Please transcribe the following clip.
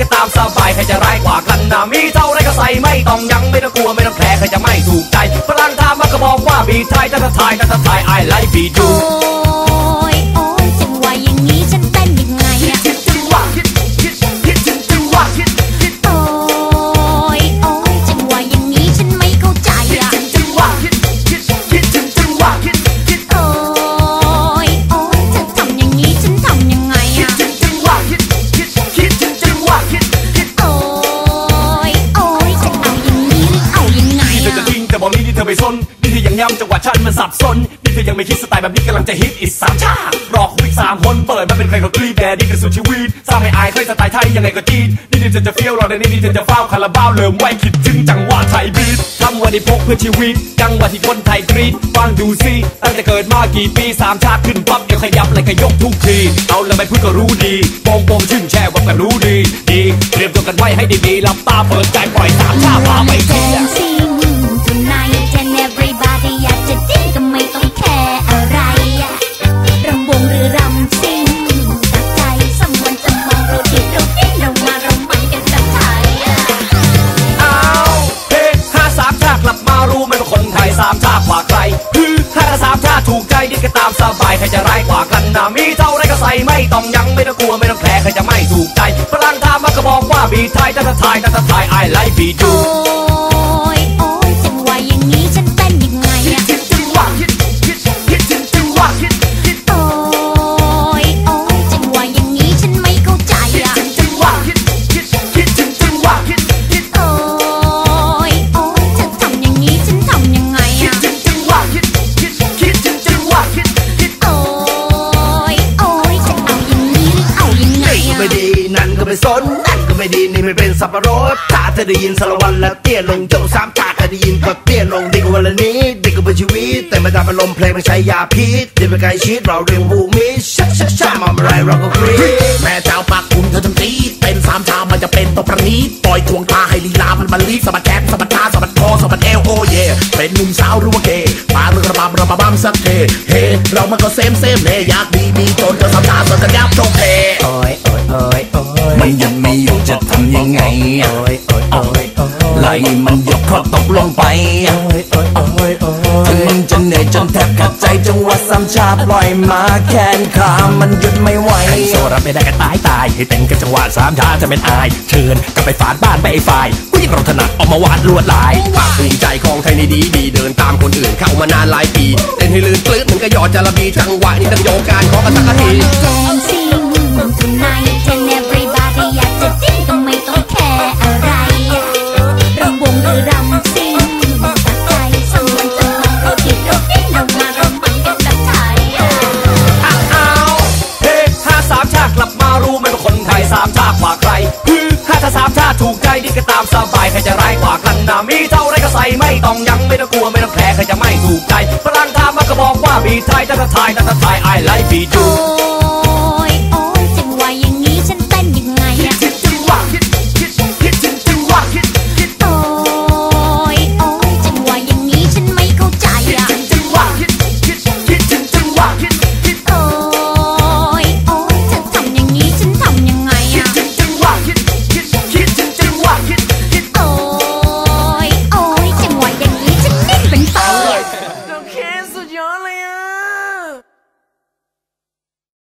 ก็ตามสบายใครจะร้ายกว่ากันนะมีเท่าไรก็ใส่ไม่ต้องยังไม่ต้องกลัวไม่ต้องแคร์ใครจะไม่ถูกใจฝรั่งถามมาก็บอกว่าบีไทยถ้าไทยถ้าย I like beat โอ้ you ย ไม่สนนี่เธอยังย้ำจังหวะฉันมันสับสนนี่เธอยังไม่คิดสไตล์แบบนี้กำลังจะฮิตอีกสามชาติรอคุยสามคนเปิดมาเป็นใครก็กรีดแดดนี่คือสุดชีวิตสร้างไม่อายเคยสไตล์ไทยยังไงก็จีดนี่เธอจะเฟี้ยวรอในนี่เธอจะเฝ้าคาราบาวเริ่มไว้คิดถึงจังหวะไทยบีททำวันนี้พกเพื่อชีวิต จังหวะที่คนไทยกรีดฟังดูซิตั้งแต่เกิดมากี่ปีสามชาติขึ้นปั๊บเดี๋ยวขยับเลยก็ยกทุกทีเอาล้วไม่พูดก็รู้ดีโปงโปงชื่นแช่ว่าก็รู้ดีดีเตรียมตัวกันไว้ให้ดีๆหลับตาเปิดใจปล่อยสามชาติพาไปทีายใครจะร้ายกว่ากันนะมีเท่าไรก็ใส่ไม่ต้องยังไม่ต้องกลัวไม่ต้องแคร์ใครจะไม่ถูกใจฝรั่งทามมาก็บอกว่าบีทายถ้าไทยถ้าไทย I like beat โอ้ you นก็ไม่สนนั่นก็ไม่ดีนี่ไม่เป็นสับปะรดถ้าเธอได้ยินสารวันแล้วเตี้ยลงเจ้สามชาติได้ยินก็เตี้ยลงดีกว่าวันละนี้ดีกว่าเป็นชีวิตแต่ไม่ทำอารมณ์เพลงมันใช้ยาพิษเดี๋ยวไปไกลชิดเราเรียกภูมิชักชักชามาอะไรเราก็กรี๊ดแม่เจ้าปากคุณเธอทำตีเต้นสามชามันจะเป็นตัวประณีตปล่อยทวงตาให้ลีลามันมาลีสะบัดแขนสะบัดตาสะบัดคอสะบัดเอวโอเย่เป็นหนุ่มสาวหรู้ว่าเกย์มาเรื่องระบำระบำสักเทเฮเรามันก็เซมเซมเนอยากดีมีจนเธอสามชาสนกันยับโช ไงโอ้ยโอ้ยโอ้ยโอ้ยไหลมันยกคอตกลงไปโอ้ยโอ้ยโอ้ยโอ้ถึงยมันจะเหนื่อยจนแทบขาดใจจังหวะสามชาปล่อยมาแขนขามันหยุดไม่ไหวไฮโซรับไม่ได้ก็ตายตายให้เต้นกับจังหวะสามชาจะเป็นอาย เชิญกลับไปฝานบ้านไปไอ้ฝ่ายผู้หญิงเราถนัดออกมาวาดลวดลายภูมิใจของไทยในดีดีเดินตามคนอื่นเข้ามานานหลายปีเต้นให้ลื่นปลื้ดเหมือนกับหยอดจระบีจังหวะนี้ต้องโยกการขอกันสักที Dancing tonight and everybody ปากลันนามีเท่าไรก็ใส่ไม่ต้องยังไม่ต้องกลัวไม่ต้องแคร์ใครจะไม่ถูกใจฝรั่งถามมาก็บอกว่าบีไทยถ้าไทยถ้าไทย I like beat โอ้ you